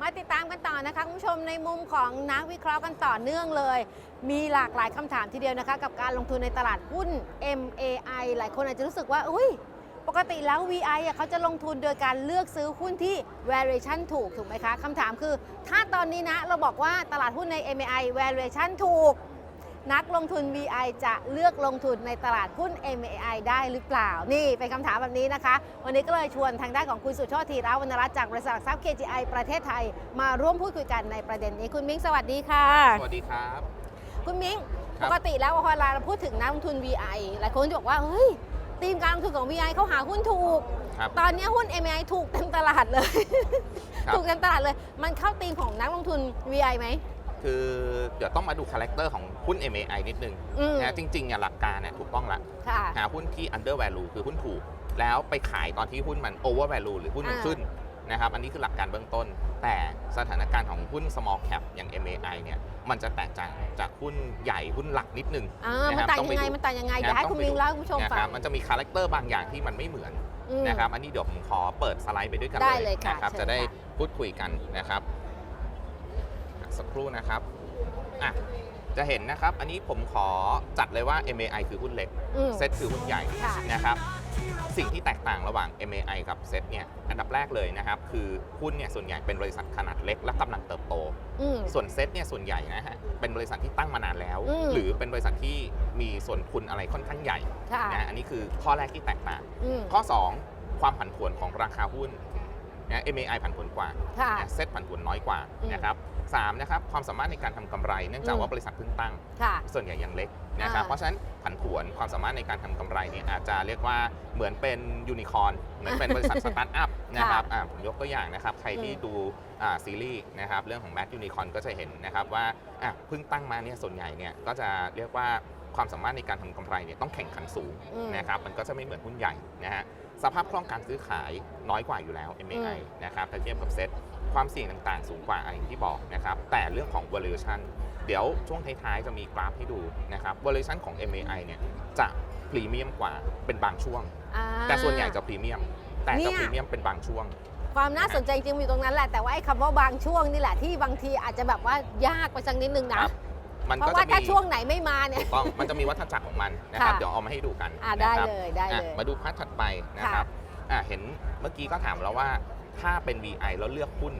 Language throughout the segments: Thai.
มาติดตามกันต่อนะคะคุณผู้ชมในมุมของนักวิเคราะห์กันต่อเนื่องเลย มีหลากหลายคำถามทีเดียวนะคะ กับการลงทุนในตลาดหุ้น MAI หลายคนอาจจะรู้สึกว่า อุ้ยปกติแล้ว VI อะเขาจะลงทุนโดยการเลือกซื้อหุ้นที่ valuation ถูก ถูกไหมคะคำถามคือ ถ้าตอนนี้นะเราบอกว่าตลาดหุ้นใน MAI valuation ถูก นักลงทุน VI จะเลือกลงทุนในตลาดหุ้น MAI ได้หรือเปล่า นี่เป็นคำถามแบบนี้นะคะ วันนี้ก็เลยชวนทางด้านของคุณสุโชติธีระวรรณรัตน์จากบริษัทหลักทรัพย์ KGI ประเทศไทย มาร่วมพูดคุยกันในประเด็นนี้คุณมิ้งสวัสดีค่ะ สวัสดีครับ คุณมิ้งครัปบกติแล้วพอเราพูดถึงนักลงทุน VI หลายคนจะบอกว่าเฮ้ยทีมการลงทุนของ VI เขาหาหุ้นถูกครับตอนนี้หุ้น MAI ถูกเต็มตลาดเลยครับถูกเต็มตลาดเลย มันเข้าธีมของนักลงทุน VI ไหม คือเดี๋ยวต้องมาดูคาแรคเตอร์ของหุ้น MAI นิดนึงอืม นะจริงๆเนี่ยหลักการเนี่ยถูกต้องละค่ะ หาหุ้นที่ under value คือหุ้นถูก แล้วไปขายตอนที่หุ้นมัน over value หรือหุ้นมันอ่า ขึ้นนะครับอันนี้คือหลักการเบื้องต้น แต่สถานการณ์ของหุ้น small cap อย่าง MAI เนี่ยมันจะแตกต่างจากหุ้นใหญ่หุ้นหลักนิดนึง อ่ามันนะครับต่างต้องยังไงไปดูมันต่างยังไงอยากให้นะคุณต้องไปมิงดูเล่าให้คุณผู้ชมนะฟัครังบมันจะมีคาแรคเตอร์บางอย่างที่มันไม่เหมือนอืมนะครับ อันนี้เดี๋ยวผมขอเปิดสไลด์ไปด้วยกันได้เลยค่ะนะครับ เชิญจะได้ค่ะ พูดคุยกันนะครับอะ สักครู่นะครับอะจะเห็นนะครับ อันนี้ผมขอจัดเลยว่า MAI คือหุ้นเล็ก อืม เซ็ตคือหุ้นใหญ่ค่ะ นะครับ สิ่งที่แตกต่างระหว่าง MAI กับเซ็ตเนี่ย อันดับแรกเลยนะครับ คือหุ้นเนี่ยส่วนใหญ่เป็นบริษัทขนาดเล็กและกำลังเติบโต อืม ส่วนเซ็ตเนี่ยส่วนใหญ่นะฮะ เป็นบริษัทที่ตั้งมานานแล้ว อืม หรือเป็นบริษัทที่มีส่วนทุนอะไรค่อนข้างใหญ่ค่ะนะ อันนี้คือข้อแรกที่แตกต่าง อืมข้อ 2 ความผันผวนของราคาหุ้นนะ MAI ผันผวนกว่าค่ะ นะเซ็ตผันผวนน้อยกว่าอืม นะครับ สามนะครับความสามารถในการทำกำไร เนื่องจากอืมว่าบริษัทเพิ่งตั้งค่ะส่วนใหญ่ยังเล็กนะครับอ่าเพราะฉะนั้นผันผวนความสามารถในการทำกำไรเนี่ยอาจจะเรียกว่าเหมือนเป็นยูนิคอร์นเหมือนเป็นบริษัทสตาร์ทอัพนะครับอ่าผมยกตัวอย่างนะครับใครที่อืมดูอ่าซีรีส์นะครับเรื่องของแม d ยูนิคอร์นก็จะเห็นนะครับว่าอะเพิ่งตั้งมาเนี่ยส่วนใหญ่เนี่ยก็จะเรียกว่าความสามารถในการทำกำไรเนี่ยต้องแข่งขันสูงอืมนะครับมันก็จะไม่เหมือนหุ้นใหญ่นะฮะสภาพคล่องการซื้อขายน้อยกว่าอยู่แล้ว MAI นะครับถ้าเทียบกับเซ็ต ความเสี่ยงต่างๆ สูงกว่าอะไรอย่างที่บอกนะครับ แต่เรื่องของ valuation เดี๋ยวช่วงท้ายๆ จะมีกราฟให้ดูนะครับ valuation ของ MAI เนี่ยจะพรีเมียมกว่าเป็นบางช่วง อ่า แต่ส่วนใหญ่จะพรีเมียม แต่เนี่จะย พรีเมียมเป็นบางช่วง ความน่าสนใจจริงๆอยู่ตรงนั้นแหละ แต่ว่าไอ้คำว่าบางช่วงนี่แหละที่บางทีอาจจะแบบว่ายากไปสักนิดนึงคนะรับ มันเพก็ราะว่าจะถ้ามีช่วงไหนไม่มาเนี่ยถูกต้องมันจะมีวัฏจักรของมันนะครับ ค่ะ เดี๋ยวเอามาให้ดูกันอ่าได้นะครับเลยได้อะเลย มาดูภาพถัดไปนะครับอะเห็นเมื่อกี้ก็ถามแล้วว่า ถ้าเป็น VI แล้วเลือกหุ้น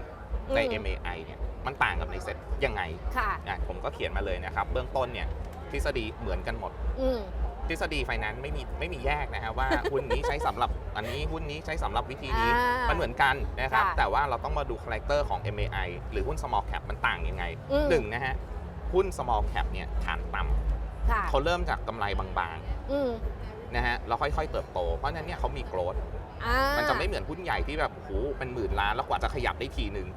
ใน อืม MAI เนี่ยมันต่างกับในเซ็ตยังไงค่ะ อะผมก็เขียนมาเลยนะครับ เบื้องต้นเนี่ยทฤษฎีเหมือนกันหมด อืม ทฤษฎีไฟแนนซ์ไม่มีไม่มีแยกนะฮะว่า หุ้นนี้ใช้สำหรับอันนี้หุ้นนี้ใช้สำหรับวิธีนี้ อ่ามัมันเหมือนกันนะครับ ค่ะแต่ว่าเราต้องมาดูคาแรคเตอร์ของ MAI หรือหุ้น small cap มันต่างยังไงอืม หนึ่งนะฮะหุ้น small cap เนี่ยฐานต่ค่ะำเขาเริ่มจากกำไรบางอืม ๆนะฮะแล้วค่อยๆเติบโต เพราะฉะนั้นเนี่ยเขามีโกรด อ่ามันจะไม่เหมือนหุ้นใหญ่ที่แบบโอ้โหเป็นหมื่นล้านแล้วกว่าจะขยับได้ทีหนึ่ง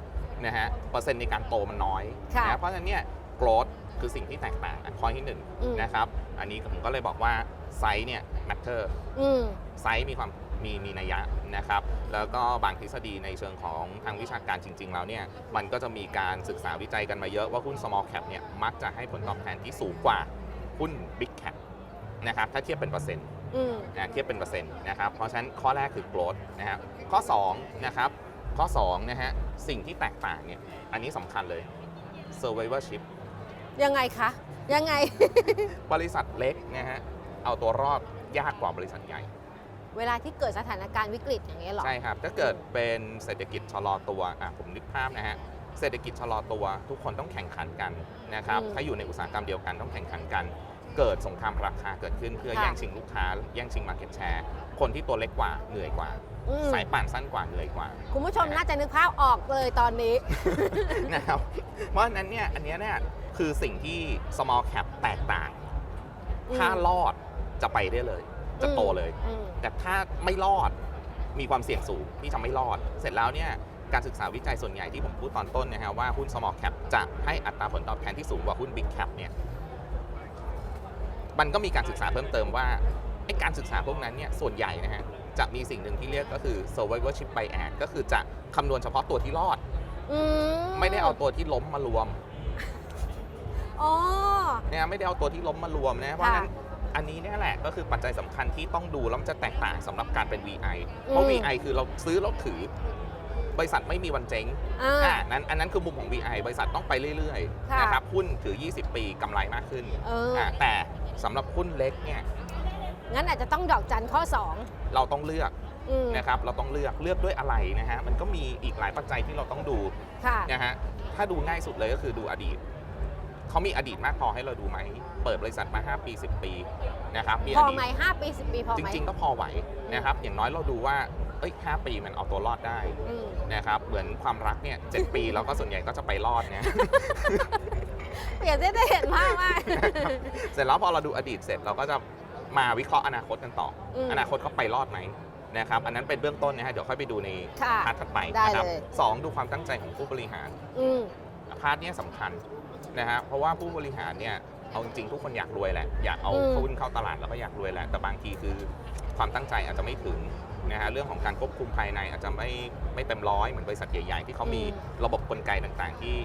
นะฮะเปอร์เซ็นต์ในการโตมันน้อยค่ะนะเพราะฉะนั้นเนี่ยโกรดคือสิ่งที่แตกต่างอันข้อที่หนึ่งอืม นะครับ อันนี้ผมก็เลยบอกว่าไซส์เนี่ย matter อืม ไซส์มีความมีมีนัยยะนะครับ แล้วก็บางทฤษฎีในเชิงของทางวิชาการจริง ๆ แล้วเนี่ยมันก็จะมีการศึกษาวิจัยกันมาเยอะว่าหุ้น small cap เนี่ยมักจะให้ผลตอบแทนที่สูงกว่าหุ้น big cap นะครับถ้าเทียบเป็นเปอร์เซ็นต์อืม นะเทียบเป็นเปอร์เซ็นต์นะครับ เพราะฉะนั้นข้อแรกคือ growth นะครับข้อ2นะครับข้อ2นะฮะสิ่งที่แตกต่างเนี่ยอันนี้สำคัญเลย survivorship ยังไงคะ ยังไง บริษัทเล็กนะฮะเอาตัวรอดยากกว่าบริษัทใหญ่ เวลาที่เกิดสถานการณ์วิกฤตอย่างเงี้ยเหรอ ใช่ครับ ถ้าเกิดเป็นเศรษฐกิจชะลอตัวอะผมนึกภาพนะฮะเศรษฐกิจชะลอตัว ทุกคนต้องแข่งขันกันนะครับ อืม ถ้าอยู่ในอุตสาหกรรมเดียวกันต้องแข่งขันกัน เกิดสงครามราคาเกิดขึ้นเพื่อค่ะแย่งชิงลูกค้า แย่งชิงมาร์เก็ตแชร์คนที่ตัวเล็กกว่าเหนื่อยกว่า อืม สายป่านสั้นกว่าเหนื่อยกว่า คุณผู้ชมน่าจะนึกภาพออกเลยตอนนี้ นะครับ เพราะฉะนั้นเนี่ยอันเนี้ยเนี่ยคือสิ่งที่ small cap แตกต่าง อืม ถ้ารอดจะไปได้เลย จะโตเลย อืมแต่ถ้าไม่รอดมีความเสี่ยงสูงที่จะไม่รอด เสร็จแล้วเนี่ยการศึกษาวิจัยส่วนใหญ่ที่ผมพูดตอนต้นนะฮะว่าหุ้น small cap จะให้อัตราผลตอบแทนที่สูงกว่าหุ้น big cap เนี่ย มันก็มีการศึกษาเพิ่มเติมว่าไอ้การศึกษาพวกนั้นเนี่ยส่วนใหญ่นะฮะจะมีสิ่งหนึ่งที่เรียกก็คือ survivorship bias ก็คือจะคำนวณเฉพาะตัวที่รอด อืไม่ได้เอาตัวที่ล้มมารวมอ๋อ เนี่ยไม่ได้เอาตัวที่ล้มมารวมนะเพราะฉะนั้นอันนี้เนี่ยแหละก็คือปัจจัยสำคัญที่ต้องดูแล้วมันจะแตกต่างสำหรับการเป็น VI เพราะ อืม VI คือเราซื้อแล้วถือ บริษัทไม่มีวันเจ๊งอ่า อ่านั้นอันนั้นคือมุมของ VI บริษัทต้องไปเรื่อยค่ะ ๆนะครับหุ้นถือ 20 ปีกำไรมากขึ้นเออ อ่าแต่สำหรับหุ้นเล็กเนี่ยงั้นอาจจะต้องดอกจันข้อเราต้องเลือก2อืมนะครับเราต้องเลือกเลือกด้วยอะไรนะฮะมันก็มีอีกหลายปัจจัยที่เราต้องดูค่ะ นะฮะถ้าดูง่ายสุดเลยก็คือดูอดีตเขามีอดีตมากพอให้เราดูไหมเปิดบริษัทมา 5 ปี 10 ปีนะครับมีพออดีไหมต5ปี10ปีพอจไหม ริงๆ ก็พอไหวนะครับ อย่างน้อยเราดูว่า เอ้ย5ปีมันเอาตัวรอดได้อืมนะครับเหมือนความรักเนี่ยเจ็ดปีเราก็ส่วนใหญ่ก็จะไปรอดเนี่ย เปลี่ยนได้ได้เห็นภาพมาก เสร็จแล้วพอเราดูอดีตเสร็จเราก็จะมาวิเคราะห์อนาคตกันต่ออมอนาคตเขาไปรอดไหมนะครับอันนั้นเป็นเบื้องต้นนะฮะเดี๋ยวค่อยไปดูในค่ะพาร์ทถัดไปได้นะครับเลย สองดูความตั้งใจของผู้บริหารอืม พาร์ทเนี้ยสำคัญนะฮะเพราะว่าผู้บริหารเนี่ยเอาจริงๆทุกคนอยากรวยแหละอยากเอาอืม หุ้นเข้าตลาดแล้วก็อยากรวยแหละแต่บางทีคือความตั้งใจอาจจะไม่ถึง นะฮะเรื่องของการควบคุมภายในอาจจะไม่ไม่เต็มร้อยเหมือนบริษัทใหญ่ๆที่เขามีระบบกลไกต่างๆ ที่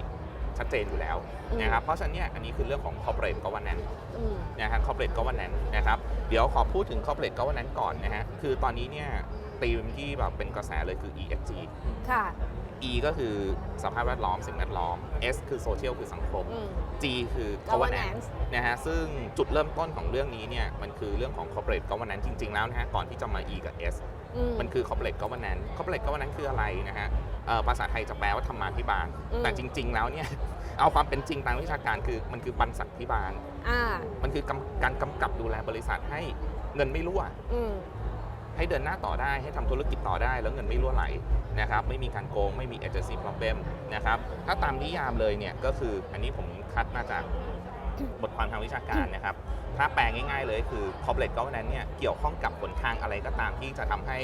ชัดเจนอยู่แล้วนะครับเพราะฉะนั้นเนี่ยอันนี้คือเรื่องของ corporate governance อืมนะฮะ corporate governance นะครับเดี๋ยวขอพูดถึง corporate governance ก่อนนะฮะคือตอนนี้เนี่ยธีมที่แบบเป็นกระแสเลยคือ ESG ค่ะ E ก็คือสภาพแวดล้อมสิ่งแวดล้อม S คือ social คือสังคมอืม G คือ governance governance นะฮะซึ่งจุดเริ่มต้นของเรื่องนี้เนี่ยมันคือเรื่องของ corporate governance จริง ๆ แล้วนะฮะก่อนที่จะมา E กับ S อืม มันคือ corporate governance corporate governance คืออะไรนะฮะเอ่อภาษาไทยจะแปลว่าธรรมาภิบาล อืม แต่จริง ๆ แล้วเนี่ย เอาความเป็นจริงทางวิชาการคือมันคือบรรษัทพิบาล อ่า มันคือกำการกำกับดูแลบริษัทให้เงินไม่รั่ว อืม ให้เดินหน้าต่อได้ให้ทำธุรกิจต่อได้แล้วเงินไม่รั่วไหลนะครับไม่มีการโกง ไม่มี agency problem นะครับถ้าตามนิยามเลยเนี่ยก็คืออันนี้ผมคัดมาจาก บทความทางวิชาการนะครับ ถ้าแปลง่ายๆเลยคือ corporate governance เนี่ยเกี่ยวข้องกับผลทางอะไรก็ตามที่จะทำให้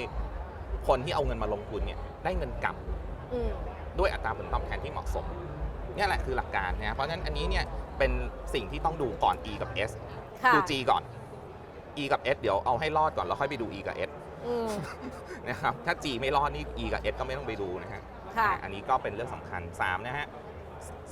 คนที่เอาเงินมาลงทุนเนี่ยได้เงินกลับอืมด้วยอัตราผลตอบแทนที่เหมาะสมเนี่ยแหละคือหลักการนะเพราะฉะนั้นอันนี้เนี่ยเป็นสิ่งที่ต้องดูก่อน E กับ S ค่ะดู G ก่อน E กับ S เดี๋ยวเอาให้รอดก่อนแล้วค่อยไปดู E กับ S อืมนะครับถ้า G ไม่รอดนี่ E กับ S ก็ไม่ต้องไปดูนะฮะค่ะอันนี้ก็เป็นเรื่องสำคัญ3นะฮะ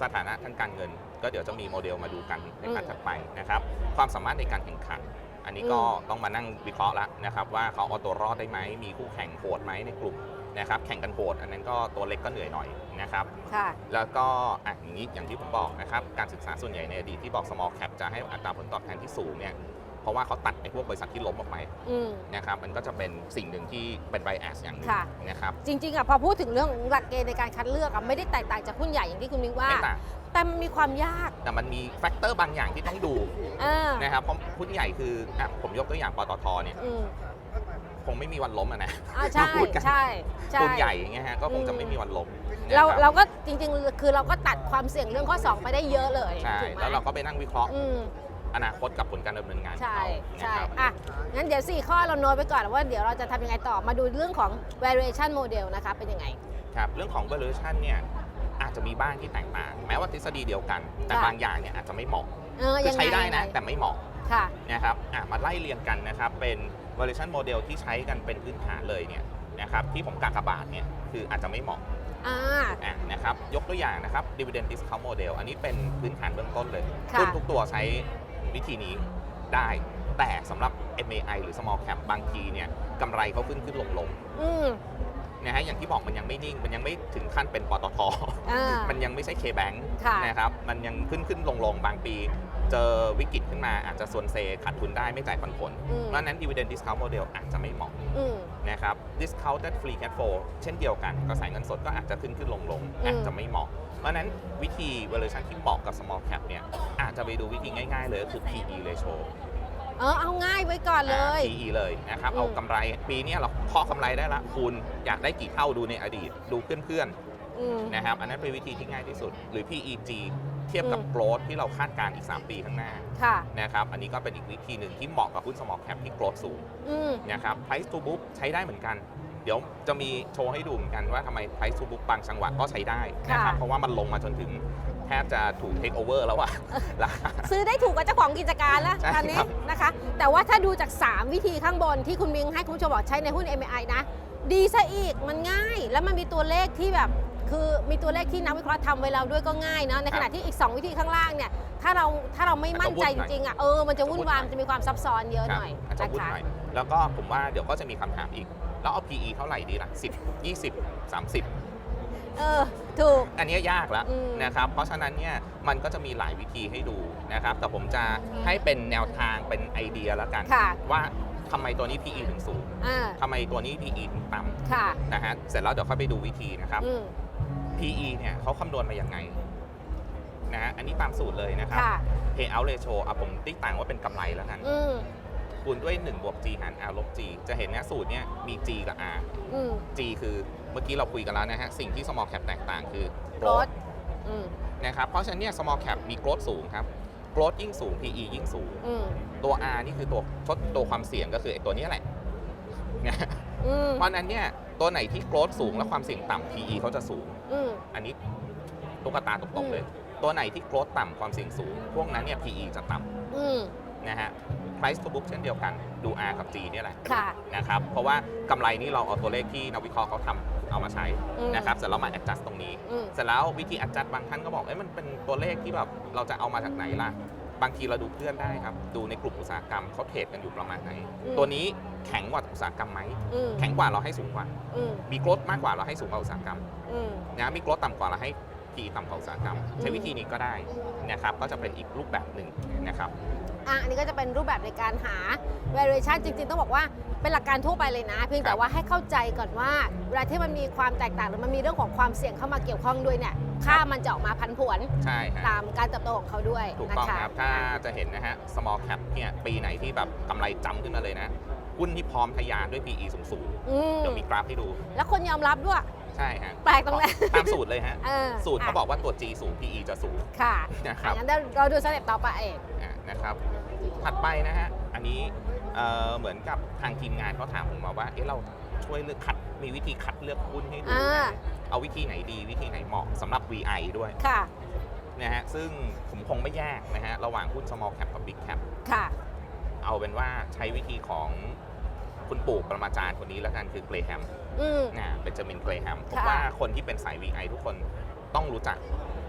สถานะทางการเงิน ก็เดี๋ยวจะมีโมเดลมาดูกันในการอืมถัดไปนะครับ ความสามารถในการแข่งขัน อันนี้ก็อืมต้องมานั่งวิเคราะห์แล้วนะครับ ว่าเขาเอาตัวรอดได้ไหมมีคู่แข่งโหดไหมในกลุ่มนะครับ แข่งกันโหดอันนั้นก็ตัวเล็กก็เหนื่อยหน่อยนะครับค่ะแล้วก็อะอย่างนี้อย่างที่ผมบอกนะครับ การศึกษาส่วนใหญ่ในอดีตที่บอก small cap จะให้อัตราผลตอบแทนที่สูงเนี่ย เพราะว่าเขาตัดไอ้พวกบริษัทที่ล้มออกไปอืม นะครับมันก็จะเป็นสิ่งหนึ่งที่เป็น bias อย่างหนึ่งค่ะ นะครับจริงๆอะพอพูดถึงเรื่องหลักเกณฑ์ในการคัดเลือกอะไม่ได้แตกต่างจากหุ้นใหญ่อย่างที่คุณมิ้งว่า ไม่ต่างแต่มันมีความยากแต่มันมีแฟกเตอร์บางอย่างที่ต้องดูเออนะครับเพราะหุ้นใหญ่คืออะผมยกตัวอย่างปตทเนี่ยอืมคงไม่มีวันล้มอะนะ อ่าใช่พูดกัน ใช่ใช่ หุ้นใหญ่อย่างเงี้ยฮะก็คงจะอืมไม่มีวันล้มนะเราคบเราก็จริงๆ คือเราก็ตัดความเสี่ยงเรื่องข้อ 2 ไปได้เยอะเลยใช่ ถูกไหมแล้วเราก็ไปนั่งวิเคราะห์อืม อนาคตกับผลการดำเนินงานของใช่เขานะใช่ครับ อะ งั้นเดี๋ยว 4 ข้อเราโน้ตไปก่อนว่าเดี๋ยวเราจะทำยังไงต่อมาดูเรื่องของ variation model นะคะ เป็นยังไง ครับเรื่องของ valuation เนี่ยอาจจะมีบ้างที่แตกต่าง แม้ว่าทฤษฎีเดียวกัน แต่ค่ะ บางอย่างเนี่ยอาจจะไม่เหมาะเออคือยังไงใช้ได้นะ ยังงแต่ไม่เหมาะค่ะ นะครับอะมาไล่เรียงกันนะครับ เป็น valuation model ที่ใช้กันเป็นพื้นฐานเลยเนี่ยนะครับที่ผมกากบาทเนี่ยคืออาจจะไม่เหมาะอ่า อะนะครับยกตัวอย่างนะครับ dividend discount model อันนี้เป็นพื้นฐานเบื้องต้นเลยค่ะ หุ้นทุกตัวใช้ วิธีนี้ได้ แต่สำหรับ MAI หรือ small cap บางทีเนี่ยกำไรเขาขึ้นขึ้นลงลงอืม นะฮะอย่างที่บอกมันยังไม่นิ่ง มันยังไม่ถึงขั้นเป็นปตท อ่า มันยังไม่ใช่ K-Bank ค่ะ นะครับ มันยังขึ้นขึ้นลงลงบางปี เจอวิกฤตขึ้นมาอาจจะส่วนเซขาดทุนได้ไม่จ่ายปันผล อืมเพราะฉะนั้น dividend discount model อาจจะไม่เหมาะอืม นะครับ discounted free cash flow เช่นเดียวกันกระแสเงินสดก็อาจจะขึ้นขึ้นลงลงอืมอาจจะไม่เหมาะ เพราะฉะนั้นวิธี valuation ที่เหมาะกับ small cap เนี่ยอาจจะไปดูวิธีง่ายๆเลยก็คือ PE ratio เออเอาง่ายไว้ก่อนเลย อ่า PE เลยนะครับ อืม เอากำไรปีเนี้ยเราเคาะกำไรได้ละคูณอยากได้กี่เท่าดูในอดีต ดูเพื่อนอืม ๆนะครับ อันนั้นเป็นวิธีที่ง่ายที่สุด หรือ PEG เทียบกับอืม growth ที่เราคาดการณ์อีก 3 ปีข้างหน้าค่ะ นะครับ อันนี้ก็เป็นอีกวิธีหนึ่งที่เหมาะกับหุ้น small cap ที่ growth สูงอืม นะครับ price to book ใช้ได้เหมือนกัน เดี๋ยวจะมีโชว์ให้ดูเหมือนกันว่าทำไม price to book บางจังหวะก็ใช้ได้นะครับค่ะ เพราะว่ามันลงมาจนถึงแทบจะถูก take over แล้วอะราคา ซื้อได้ถูกกับเจ้าของกิจการแล้วใช่ตอนนี้ครับ นะคะ แต่ว่าถ้าดูจาก 3 วิธีข้างบนที่คุณมิงให้คุณผู้ชมบอกใช้ในหุ้น MI นะ ดีซะอีกมันง่าย แล้วมันมีตัวเลขที่แบบคคือมีตัวเลขที่นักวิเคราะห์ทำไว้แล้วด้วยก็ง่ายเนาะในขณะที่อีก 2 วิธีข้างล่างเนี่ยถ้าเราถ้าเราไม่มั่นใจจริงๆอะเออมันจะวุ่นวายมันจะมีความซับซ้อนเยอะครัหน่อยอาจจะนะวุ่นคะ หน่อยแล้วก็ผมว่าเดี๋ยวก็จะมีคำถามอีก แล้วเอา PE เท่าไหร่ดีล่ะ10 20 30 เออ ถูก อันเนี้ยยากแล้วอืมนะครับ เพราะฉะนั้นเนี่ยมันก็จะมีหลายวิธีให้ดูนะครับ แต่ผมจะให้เป็นแนวทางเป็นไอเดียแล้วกัน ค่ะ ว่าทำไมตัวนี้ PE ถึงสูงอ่า ทำไมตัวนี้ PE ถึงต่ค่ะำนะฮะ เสร็จแล้วเดี๋ยวค่อยไปดูวิธีนะครับ อืม PE เนี่ยเขาคำนวณมายังไงนะฮะ อันนี้ตามสูตรเลยนะครับ ค่ะ Payout ratio อะผมติ๊กต่างว่าเป็นกำไรแล้วกัน อืม คูณด้วย1บวก G หาร R ลบ G จะเห็นเนี่ยสูตรเนี่ยมี G กับ R อืม G คือเมื่อกี้เราคุยกันแล้วนะฮะ สิ่งที่ small cap แตกต่างคือร growth ถอืม นะครับ เพราะฉะนั้นเนี่ย small cap มี growth สูงครับ growth ยิ่งสูง PE ยิ่งสูง อืม ตัว R นี่คือตัวทดตัวความเสี่ยงก็คือไอ้ตัวเนี้ยแหละนะอืม เพราะฉะนั้นเนี่ยตัวไหนที่ growth สูงและความเสี่ยงต่ำ PE เขาจะสูง อืม อันนี้ตุ๊กตาตกๆเลย ตัวไหนที่ growth ต่ำความเสี่ยงสูง พวกนั้นเนี่ย PE จะต่อืมำ นะฮะ price to book เช่นเดียวกันดู R กับ G เนี่ยแหละค่ะ นะครับ เพราะว่ากำไรนี่เราเอาตัวเลขที่นักวิเคราะห์เขาทำเอามาใช้อืม นะครับเสร็จแล้วมา adjust ตรงนี้ อืม เสร็จแล้ววิธี adjust บางท่านก็บอก เอ้ยมันเป็นตัวเลขที่แบบเราจะเอามาจากไหนล่ะ บางทีเราดูเพื่อนได้ครับ ดูในกลุ่มอุตสาหกรรมเขาเทรดกันอยู่ประมาณไหน อืม ตัวนี้แข็งกว่าอุตสาหกรรมไหม อืมแข็งกว่าเราให้สูงกว่า อืมมีโกรธมากกว่าเราให้สูงกว่าอุตสาหกรรม อืม นะมีโกรธต่ำกว่าเราให้ PE ต่ำกว่าอุตสาหกรรม ใช้วิธีนี้ก็ได้นะครับ ก็จะเป็นอีกรูปแบบหนึ่งนะครับ อะอันนี้ก็จะเป็นรูปแบบในการหา valuation จริงๆ ต้องบอกว่าเป็นหลักการทั่วไปเลยนะ เพียงแต่ว่าให้เข้าใจก่อนว่าเวลาที่มันมีความแตกต่างหรือมันมีเรื่องของความเสี่ยงเข้ามาเกี่ยวข้องด้วยเนี่ยค่ามันจะออกมาพันผวนใช่ฮะ ตามการเติบโตของเขาด้วยถูกนะต้องคะครับ ถ้าจะเห็นนะฮะ small cap เนี่ย ปีไหนที่แบบกำไรจำขึ้นมาเลยนะ หุ้นที่พร้อมทะยานด้วย PE สูงอืๆมเดี๋ยวมีกราฟให้ดู แล้วคนยอมรับด้วย ใช่ฮะแปลกตรงไหน ตามสูตรเลยฮะ เออสูตรเขาบอกว่าตัว G สูง PE จะสูงค่ะนะครับอะงั้นเดี๋ยวเราดูสเต็ปต่อไปอะ นะครับ ถัดไปนะฮะ อันนี้เอ่อเหมือนกับทางทีมงานเขาถามผมมาว่า เอ๊ะเราช่วยเลือกคัด มีวิธีคัดเลือกหุ้นให้ดูอ่า ไหมเอาวิธีไหนดี วิธีไหนเหมาะสำหรับ VI ด้วยค่ะ นะฮะ ซึ่งผมคงไม่แยกนะฮะ ระหว่างหุ้น small cap กับ big cap ค่ะ เอาเป็นว่าใช้วิธีของคุณปู่ประมาจารย์คนนี้แล้วกันคือเกรแฮม อืม นะเบนจามินเกรแฮมผมค่ะ ว่าคนที่เป็นสาย VI ทุกคนต้องรู้จัก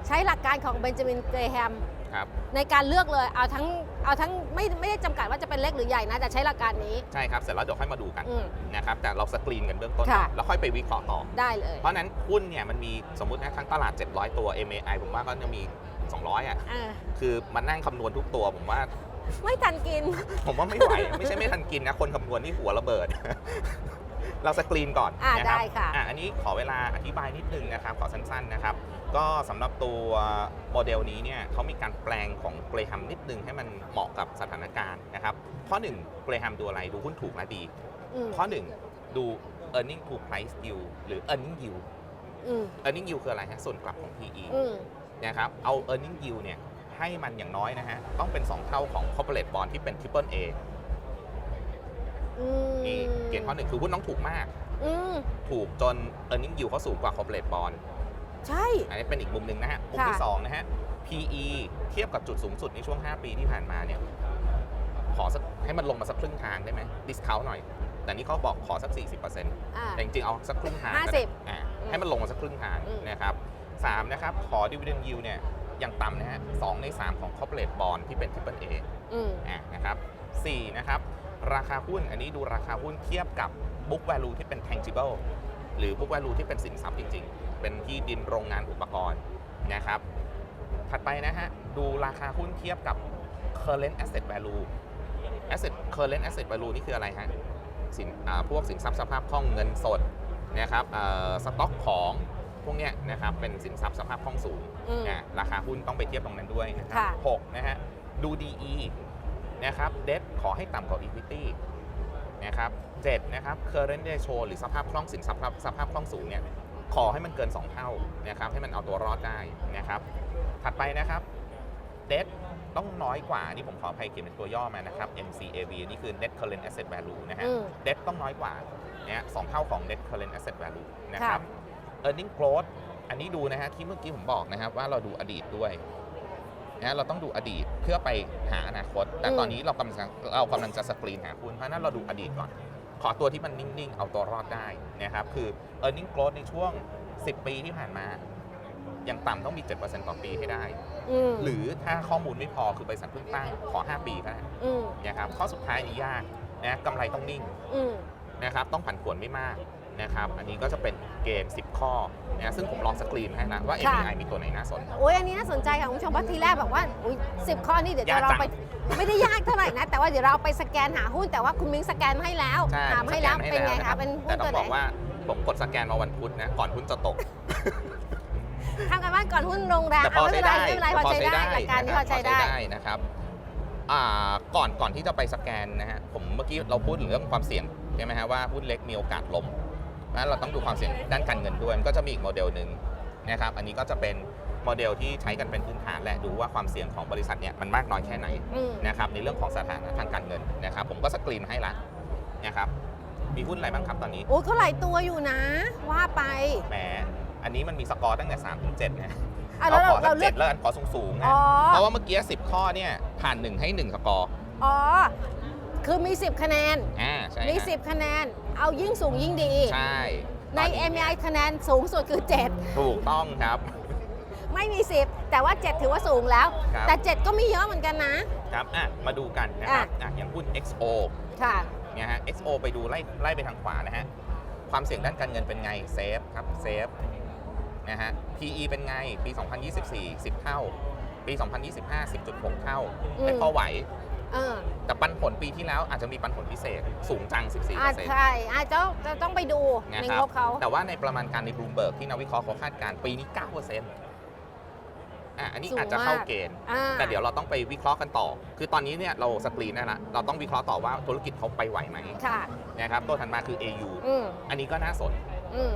ใช้หลักการของเบนจามินเกรแฮมครับในการเลือกเลยเอาทั้งเอาทั้งไม่ไม่ได้จำกัดว่าจะเป็นเล็กหรือใหญ่นะแต่ใช้หลักการนี้ ใช่ครับ เสร็จแล้วเดี๋ยวค่อยมาดูกันอืม นะครับแต่เราสกรีนกันเบื้องต้น ค่ะ แล้วค่อยไปวิเคราะห์ต่อ ได้เลย เพราะฉะนั้นหุ้นเนี่ยมันมีสมมุตินะทั้งตลาด 700 ตัว MAI ผมว่าก็จะมี 200อะอ่าคือมันนั่งคำนวณทุกตัวผมว่า ไม่ทันกิน ผมว่าไม่ไหว ไม่ใช่ไม่ทันกินนะ คนคำนวณนี่หัวระเบิด เราสกรีนก่อนอ่านะครัได้ค่ะอะ อันนี้ขอเวลาอธิบายนิดนึงนะครับ ขอสั้นๆนะครับ ก็สำหรับตัวโมเดลนี้เนี่ยเขามีการแปลงของเกรแฮมนิดนึงให้มันเหมาะกับสถานการณ์นะครับ ข้อ1เกรแฮมดูอะไรดูหุ้นถูกและดี อืมข้อ 1 ดู earning to price yield หรือ earning yield อืม earning yield คืออะไรฮะส่วนกลับของ PE อืมนะครับเอา earning yield เนี่ยให้มันอย่างน้อยนะฮะต้องเป็น 2 เท่าของ corporate bond ที่เป็น triple A อืมนี่เกณฑ์ข้อหนึ่งคือหุ้นต้องถูกมาก อืมถูกจน earning yield เขาสูงกว่า corporate bond ใช่ อันนี้เป็นอีกมุมหนึ่งนะฮะ มุมค่ะที่2นะฮะ PE เทียบกับจุดสูงสุดในช่วง 5 ปีที่ผ่านมาเนี่ย ขอสักให้มันลงมาสักครึ่งทางได้ไหม discount หน่อย แต่นี่เขาบอกขอสัก 40%อ่า แต่จริงๆ เอาสักครึ่งทางก็ห้าได้สิบอ่าอืมให้มันลงมาสักครึ่งทางอืม นะครับสามนะครับ ขอ dividend yield เนี่ยอย่างต่ำนะฮะสองใน 3 ของ corporate bond ที่เป็น triple A อืม อ่านะครับสี่นะครับ ราคาหุ้นอันนี้ดูราคาหุ้นเทียบกับ book value ที่เป็น tangible หรือ book value ที่เป็นสินทรัพย์จริง ๆ เป็นที่ดินโรงงานอุปกรณ์นะครับ ถัดไปนะฮะ ดูราคาหุ้นเทียบกับ current asset value asset current asset value นี่คืออะไรฮะสินอ่าพวกสินทรัพย์สภาพคล่องเงินสดนะครับเอ่อสต็อกของพวกเนี้ยนะครับเป็นสินทรัพย์สภาพคล่องสูงอืมนะราคาหุ้นต้องไปเทียบตรงนั้นด้วยนะครัค่ะหกนะฮะดู DE นะครับ debt ขอให้ต่ำกว่า equity นะครับเจ็ดนะครับ current ratio หรือสภาพคล่องสินทรัพย์สภาพคล่องสูงเนี่ยขอให้มันเกิน 2 เท่านะครับให้มันเอาตัวรอดได้นะครับ ถัดไปนะครับ debt ต้องน้อยกว่า นี่ผมขออภัยเขียนเป็นตัวย่อมานะครับ NCAV นี่คือ net current asset value นะฮะอืม debt ต้องน้อยกว่าเนี่ยสองเท่าของ net current asset value นะครับ earning growth อันนี้ดูนะฮะที่เมื่อกี้ผมบอกนะครับว่าเราดูอดีตด้วย นะเราต้องดูอดีตเพื่อไปหาอนาคต แต่อืมตอนนี้เรากำลังเรากำลังจะสกรีนหาหุ้นเพราะฉะนั้นเราดูอดีตก่อน ขอตัวที่มันนิ่งๆ เอาตัวรอดได้นะครับคือ e a r n i n g growth ในช่วง 10 ปีที่ผ่านมาอย่างต่ำต้องมี 7%ต่อปีให้ได้อืมหรือถ้าข้อมูลไม่พอคือบริษัทเพิ่งตั้งขอ 5 ปีก็ได้อืมนะครับข้อสุดท้ายนี่ยากนะกำไรต้องนิ่งอืมนะครับต้องผันผวนไม่มากนะครับ อันนี้ก็จะเป็น เกณฑ์10 ข้อนะซึ่งผมลองสกรีนให้นะว่าค่ะ API มีตัวไหนน่าสน โอ้ยอันนี้น่าสนใจค่ะคุณผู้ชมเพราะทีแรกแบบว่าอุ้ยสิบข้อนี่เดี๋ยวจะยากเราจังไปไม่ได้ยากเท่าไหร่นะ แต่ว่าเดี๋ยวเราไปสแกนหาหุ้น แต่ว่าคุณมิ้งสแกนมาให้แล้วใช่ถามให้แล้วสกเป็นไงแล้วคะบเป็นหุ้แต่นต้ตัอวงไหนบอกว่าผมกดสแกนมาวันพุธนะก่อนหุ้นจะตก ทำกันบ้านก่อนหุ้นโรงแรมแต่พออะไม่ใช้เป็นไรได้ไม่เป็นไรพอใช้ได้หลักการนี้พอใช้ได้ นะครับอ่าก่อนก่อนที่จะไปสแกนนะฮะผมเมื่อกี้เราพูดถึงเรื่องความเสี่ยงใช่ไหมฮะว่าหุ้นเล็กมีโอกาสล้ม นั้นเราต้องดูความเสี่ยงด้านการเงินด้วยมันก็จะมีอีกโมเดลหนึ่งนะครับอันนี้ก็จะเป็นโมเดลที่ใช้กันเป็นพื้นฐานและดูว่าความเสี่ยงของบริษัทเนี่ยมันมากน้อยแค่ไหนอืม นะครับในเรื่องของสถานะทางการเงินนะครับผมก็สกรีนให้ละนะครับมีหุ้นอะไรบ้างครับตอนนี้โอ้เขาหลายตัวอยู่นะ ว่าไปแหมอันนี้มันมีสกอร์ตั้งแต่3ถึง7นะอะแล้วเราขอสัเรากเลืเจ็อกดแล้วกันขอสูงๆนะอ๋อเพราะว่าเมื่อกี้10 ข้อเนี่ยผ่าน 1 ให้ 1 สกอร์ อ๋อ คือมี 10 คะแนน อ่าใช่มีฮะ10 คะแนน เอายิ่งสูงยิ่งดี ใช่ใน ตอเย MI คะแนนสูงสุดคือ ถูกต้องครับ 7 ไม่มี 10 แต่ว่า 7 ถือว่าสูงแล้ว ครับ แต่ 7 ก็ไม่เยอะเหมือนกันนะ ครับอะมาดูกันนะครับอะอย่างหุ้น XO ค่ะ เนี่ยฮะ XO ไปดูไล่ไล่ไปทางขวานะฮะ ความเสี่ยงด้านการเงินเป็นไง เซฟครับเซฟนะฮะ PE เป็นไง ปี 2024 10 เท่า ปี 2025 10.6 เท่า อืม เป็นพอไหว เออแต่ปันผลปีที่แล้วอาจจะมีปันผลพิเศษสูงจัง 14%อ่าใช่อาจจะจะต้องไปดูนะในครังบบเขาแต่ว่าในประมาณการในบลูมเบิร์กที่นักวิเคราะห์เขาคาดการณ์ปีนี้ 9%อะอันนี้สูงอาจจะเข้ามากเกณฑ์ อ่าแต่เดี๋ยวเราต้องไปวิเคราะห์กันต่อ คือตอนนี้เนี่ยเราสกรีนได้ละเราต้องวิเคราะห์ต่อว่าธุรกิจเขาไปไหวไหมค่ะ นะครับ ตัวถัดมาคือ AU อืมอันนี้ก็น่าสน อืม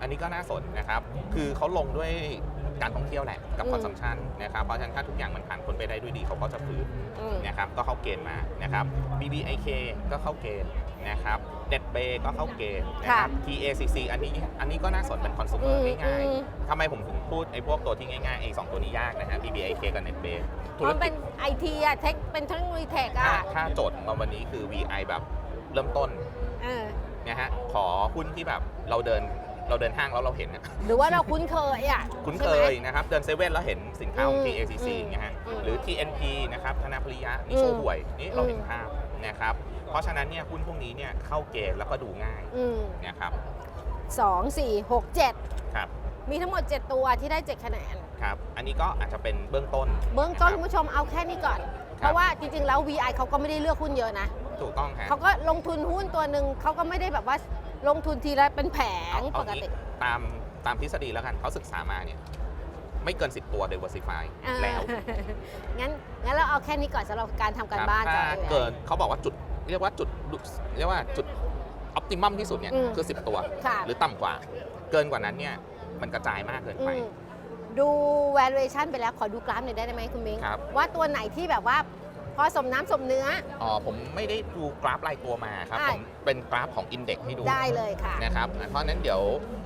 อันนี้ก็น่าสนนะครับ คือเขาลงด้วย การท่องเที่ยวแหละกับอืมคอนซัมชันนะครับเพราะฉะนั้นถ้าทุกอย่างมันผ่านพ้นไปได้ด้วยดีเขาก็จะฟื้นอืม นะครับก็เข้าเกณฑ์มานะครับ BBIK ก็เข้าเกณฑ์นะครับ NetBay ก็เข้าเกณฑ์นะครับ TACC อันนี้อันนี้ก็น่าสนเป็นคอนอื sumer มง่ายอืม ๆทำไมผมถึงพูดไอ้พวกตัวที่ง่ายๆไอ้สองตัวนี้ยากนะฮะ BBIK กับ NetBay เพธุรราะมันกิเป็จนไอทีอะเทคเป็นเทคโนโลยีเทคถ้าอะถ้าโจทย์ของเราวันนี้คือ VI แบบเริ่มต้น เออ นะฮะขอหุ้นที่แบบเราเดิน เราเดินห้างแล้วเราเห็นอะหรือว่าเราคุ้นเคยอะคุ้นใช่เคไหมยนะครับ เดินเซเว่นแล้วเห็นสินค้าของอืม TACC อืมนะฮะอืมหรือ TNP นะครับธนาภริยะนี่อืมโชว์หวยนี่เราเห็นอืมภาพนะครับ เพราะฉะนั้นเนี่ยหุ้นพวกนี้เนี่ยเข้าเกณฑ์แล้วก็ดูง่ายอืมนะครับสองสี่หกเจ็ดครับมีทั้งหมด 7 ตัวที่ได้ 7 คะแนน ครับ อันนี้ก็อาจจะเป็นเบื้องต้น เบื้องต้นนะคุณครับผู้ชมเอาแค่นี้ก่อนครับเพราะว่าจริง ๆ แล้ว VI เขาก็ไม่ได้เลือกหุ้นเยอะนะ ถูกต้องฮะ เขาก็ลงทุนหุ้นตัวหนึ่งเขาก็ไม่ได้แบบว่า ลงทุนทีละเป็นแผงเอาปกงี้ติ ตามตามทฤษฎีแล้วกันเขาศึกษามาเนี่ย ไม่เกิน 10 ตัว diversify อ่าแล้ว งั้นงั้นเราเอาแค่นี้ก่อนสำหรับการทำการครับบ้านถ้าจาก VI เกินเขาบอกว่าจุดเรียกว่าจุดเรียกว่าจุดออ t ติมัมที่สุดเนี่ยอืมคือ 10 ตัวค่ะหรือต่ำกว่า เกินกว่านั้นเนี่ยมันกระจายมากเกินอืไปมดู valuation ไปแล้ว ขอดูกราฟหน่อยได้ไหมคุณมิ้งครับว่าตัวไหนที่แบบว่า พอสมน้ำสมเนื้อ อ๋อผมไม่ได้ดูกราฟรายตัวมาครับ อ่าผมเป็นกราฟของอินเด็กให้ดูได้เลยค่ะ นะครับเพราะฉะนั้นเดี๋ยว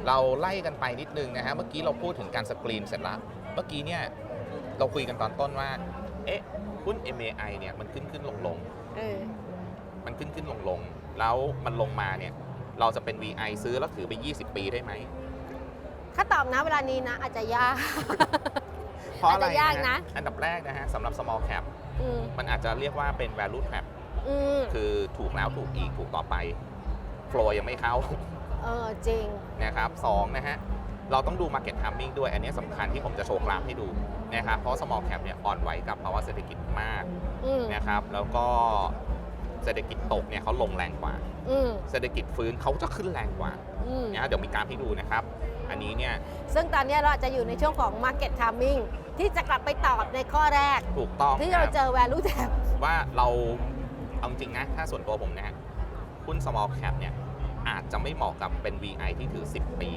เราไล่กันไปนิดนึงนะฮะเมื่อกี้เราพูดถึงการสกรีนเสร็จแล้วเมื่อกี้เนี่ยเราคุยกันตอนต้นว่า เอ๊ะหุ้น MAI เนี่ยมันขึ้นขึ้นลงลงเออ มันขึ้นขึ้นลงลงแล้วมันลงมาเนี่ยเราจะเป็น VI ซื้อแล้วถือไป 20 ปีได้ไหม ถ้าตอบนะเวลานี้นะอาจจะยาก เพราะอะไรอาจจะยากนะอันดับแรกนะฮะสำหรับ small cap อืมมันอาจจะเรียกว่าเป็น value trap อืมคือถูกแล้วถูกอีกถูกต่อไปโฟลยังไม่เข้า เออจริง นะครับสองนะฮะ เราต้องดู Market Timing ด้วย อันนี้สำคัญที่ผมจะโชว์กราฟให้ดูนะครับ เพราะ small cap เนี่ยอ่อนไหวกับภาวะเศรษฐกิจมากอืมนะครับ แล้วก็เศรษฐกิจตกเนี่ยเขาลงแรงกว่า อืมเศรษฐกิจฟื้นเขาจะขึ้นแรงกว่าอืมนะฮะเดี๋ยวมีกราฟให้ดูนะครับ อันนี้เนี่ย ซึ่งตอนนี้เราอาจจะอยู่ในช่วงของ market timing ที่จะกลับไปตอบในข้อแรก ถูกต้องที่คเรารับเจอ value tab ว่าเราเอาจริงนะ ถ้าส่วนตัวผมนะฮะหุ้น small cap เนี่ย อาจจะไม่เหมาะกับเป็น VI ที่ถือ 10 ปี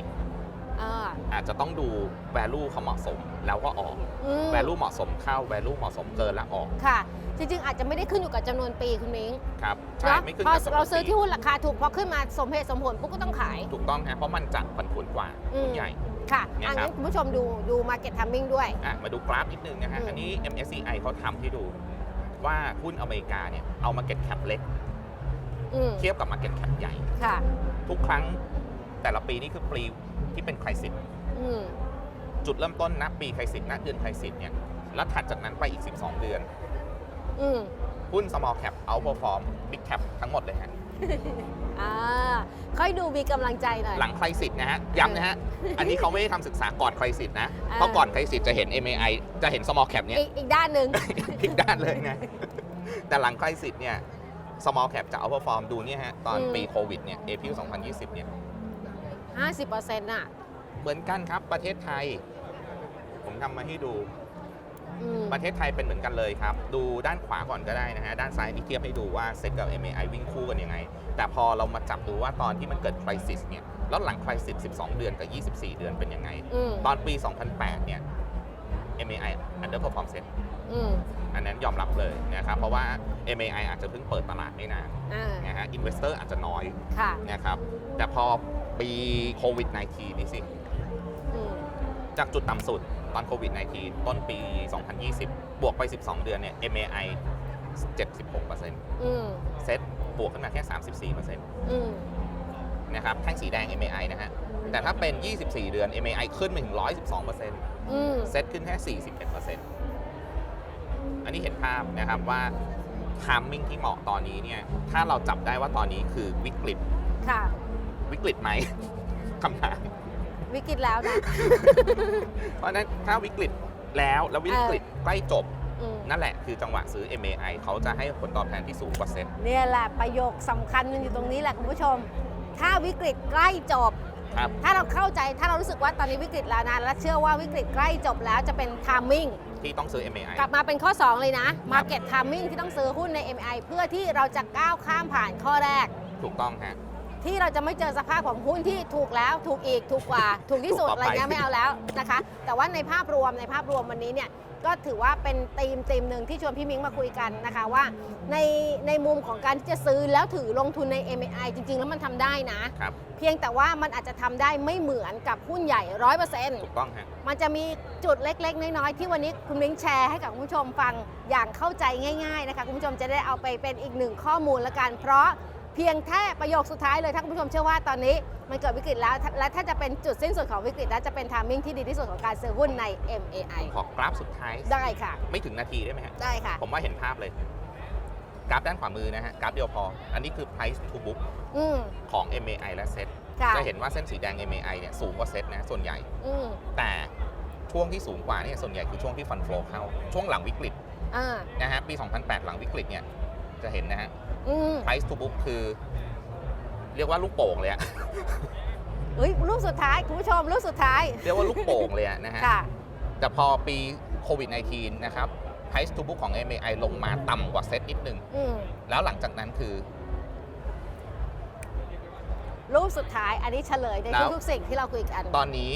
อ่าอาจจะต้องดู value เขาเหมาะสมแล้วก็ออกอืม value เหมาะสมเข้า value เหมาะสมเกินแล้วออกค่ะ จริง ๆ อาจจะไม่ได้ขึ้นอยู่กับจำนวนปีคุณมิ้งครับใช่เนาะไม่ขึ้นพอกับจำนวนเราซื้อปีที่หุ้นราคาถูกพอขึ้นมาสมเหตุสมผลปุ๊บก็ต้องขาย ถูกต้องฮะเพราะมันจะผันผวนกว่าอืมหุ้นใหญ่ ค่ะเนี่ยอันครับนั้นคุณผู้ชมดูดู market timing ด้วย อะมาดูกราฟนิดนึงนะฮะ อืม อันนี้ MSCI เขาทำให้ดูว่าหุ้นอเมริกาเนี่ยเอามาเก็ตแคปเล็ก อืมเทียบกับ Market Cap ใหญ่ ค่ะ ทุกครั้งแต่ละปีนี่คือปีที่เป็นไครซิสอืมจุดเริ่มต้นณปีไครซิสณเดือนไครซิสเนี่ยแล้วถัดจากนั้นไปอีก 12 เดือน อืมหุ้น small cap outperform big cap ทั้งหมดเลยฮะ อ่าค่อยดูมีกำลังใจหน่อย หลังไครซิสนะฮะ ย้ำนะฮะ อันนี้เขาไม่ได้ทำศึกษาก่อนไครซิสนะอ่าเพราะก่อนไครซิสจะเห็น MAI จะเห็น small cap เนี่ยอีกอีกด้านหนึ่ง พลิกด้านเลยไง แต่หลังไครซิสเนี่ย small cap จะ outperform ดูเนี่ยฮะ ตอนอืม ปีโควิดเนี่ย April 2020 เนี่ย 50%น่ะ เหมือนกันครับประเทศไทย ผมทำมาให้ดู อืม ประเทศไทยเป็นเหมือนกันเลยครับ ดูด้านขวาก่อนก็ได้นะฮะ ด้านซ้ายนี่เทียบให้ดูว่าเซ็ตกับ MAI วิ่งคู่กันยังไง แต่พอเรามาจับดูว่าตอนที่มันเกิดคริสิสเนี่ย แล้วหลังคริสิส12 เดือนกับ 24 เดือนเป็นยังไง อืมตอนปี 2008 เนี่ย MAI underperform set อืมอันนั้นยอมรับเลยนะครับ เพราะว่า MAI อาจจะเพิ่งเปิดตลาดไม่นานอ่านะฮะ investor อาจจะน้อยค่ะนะครับ แต่พอปีโควิด -19 นี่สิ อืมจากจุดต่ำสุดต อนโควิด -19 ต้นปี 2020 บวกไป 12 เดือนเนี่ย MAI 76%อืมเซ็ตบวกขึ้นมาแค่ 34%อืมนะครับแท่งสีแดง MAI นะฮะ แต่ถ้าเป็น 24 เดือน MAI ขึ้นไปถึง 112%อืมเซ็ตขึ้นแค่41%อันนี้เห็นภาพนะครับว่าทามมิ่งที่เหมาะตอนนี้เนี่ย ถ้าเราจับได้ว่าตอนนี้คือวิกฤต ค่ะ วิกฤตไหม คำถาม วิกฤตแล้วนะ เพราะฉะนั้นถ้าวิกฤตแล้วแล้ววิกฤตใกล้จบ อืมนั่นแหละคือจังหวะซื้อ MAI เขาจะให้ผลตอบแทนที่สูงกว่าเซ็ตเนี่ยแหละประโยคสำคัญมันอยู่ตรงนี้แหละคุณผู้ชม ถ้าวิกฤตใกล้จบ ครับ ถ้าเราเข้าใจถ้าเรารู้สึกว่าตอนนี้วิกฤตแล้วนะและเชื่อว่าวิกฤตใกล้จบแล้วจะเป็นทามมิ่งที่ต้องซื้อ MAI กลับมาเป็นข้อ 2 เลยนะ Market Timing ที่ต้องซื้อหุ้นใน MI เพื่อที่เราจะก้าวข้ามผ่านข้อแรก ถูกต้องฮะ ที่เราจะไม่เจอสภาพของหุ้นที่ถูกแล้วถูกอีกถูกกว่า ถูกที่สุดถูกอะต่อไรไปเงี้ยไม่เอาแล้วนะคะ แต่ว่าในภาพรวมในภาพรวมวันนี้เนี่ยก็ถือว่าเป็นธีมธีมหนึ่งที่ชวนพี่มิ้งมาคุยกันนะคะว่า ในในมุมของการที่จะซื้อแล้วถือลงทุนใน MI จริง ๆ แล้วมันทำได้นะ ครับ เพียงแต่ว่ามันอาจจะทำได้ไม่เหมือนกับหุ้นใหญ่ร้อยเปอร์เซ็นต์ ถูกต้องฮะ มันจะมีจุดเล็ก ๆ น้อย ๆ ที่วันนี้คุณมิ้งแชร์ให้กับคุณผู้ชมฟังอย่างเข้าใจง่าย ๆ นะคะ คุณผู้ชมจะได้เอาไปเป็นอีกหนึ่งข้อมูลละกัน เพราะ เพียงแค่ประโยคสุดท้ายเลยถ้าคุณผู้ชมเชื่อว่าตอนนี้มันเกิดวิกฤตแล้ว และถ้าจะเป็นจุดสิ้นสุดของวิกฤตแล้วจะเป็นทามมิ่งที่ดีที่สุดของการซื้อหุ้นใน MAI ขอกราฟสุดท้าย ได้ค่ะ ไม่ถึงนาทีได้ไหมฮะได้ค่ะ ผมว่าเห็นภาพเลย กราฟด้านขวามือนะฮะกราฟเดียวพอ อันนี้คือ price to book อืมของ MAI และ set ค่ะจะเห็นว่าเส้นสีแดง MAI เนี่ยสูงกว่า set นะส่วนใหญ่อืมแต่ช่วงที่สูงกว่าเนี่ยส่วนใหญ่คือช่วงที่ฟันโฟเข้าช่วงหลังวิกฤตอ่านะฮะปี 2008 หลังวิกฤตเนี่ยจะเห็นนะฮะ อืม price to book คือ เรียกว่าลูกโป่งเลยอะเฮ้ยรูปสุดท้าย คุณผู้ชมรูปสุดท้าย เรียกว่าลูกโป่งเลยอะนะฮะ ค่ะ แต่พอปีโควิด -19 นะครับ price to book ของ MAI ลงมาต่ำกว่าเซ็ตนิดนึง อืม แล้วหลังจากนั้นคือ รูปสุดท้าย อันนี้เฉลยในแล้ว ทุกๆสิ่งที่เราคุยกันตอนนี้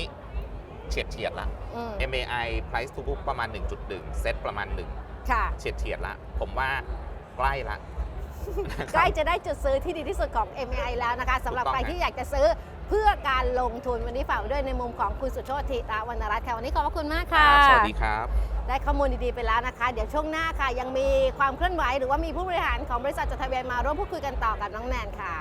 เฉียดเฉียดๆละ อืม MAI price to book ประมาณ 1.1 เซ็ตประมาณ 1 ค่ะ เฉียดเฉียดๆละ ผมว่าใกล้ละ ใกล้จะได้จุดซื้อที่ดีที่สุดของ MI แล้วนะคะสำหรับถูกต้ใคอรงฮะที่อยากจะซื้อเพื่อการลงทุนวันนี้ฝากไว้ด้วยในมุมของคุณสุโชติตาวรรณรัตน์ค่ะวันนี้ขอบพระคุณมากค่ะ สวัสดีครับได้ข้อมูลดีๆไปแล้วนะคะ เดี๋ยวช่วงหน้าค่ะ ยังมีความเคลื่อนไหว หรือว่ามีผู้บริหารของบริษัทจดทะเบียนมาร่วมพูดคุยกันต่อกับน้องแนนค่ะ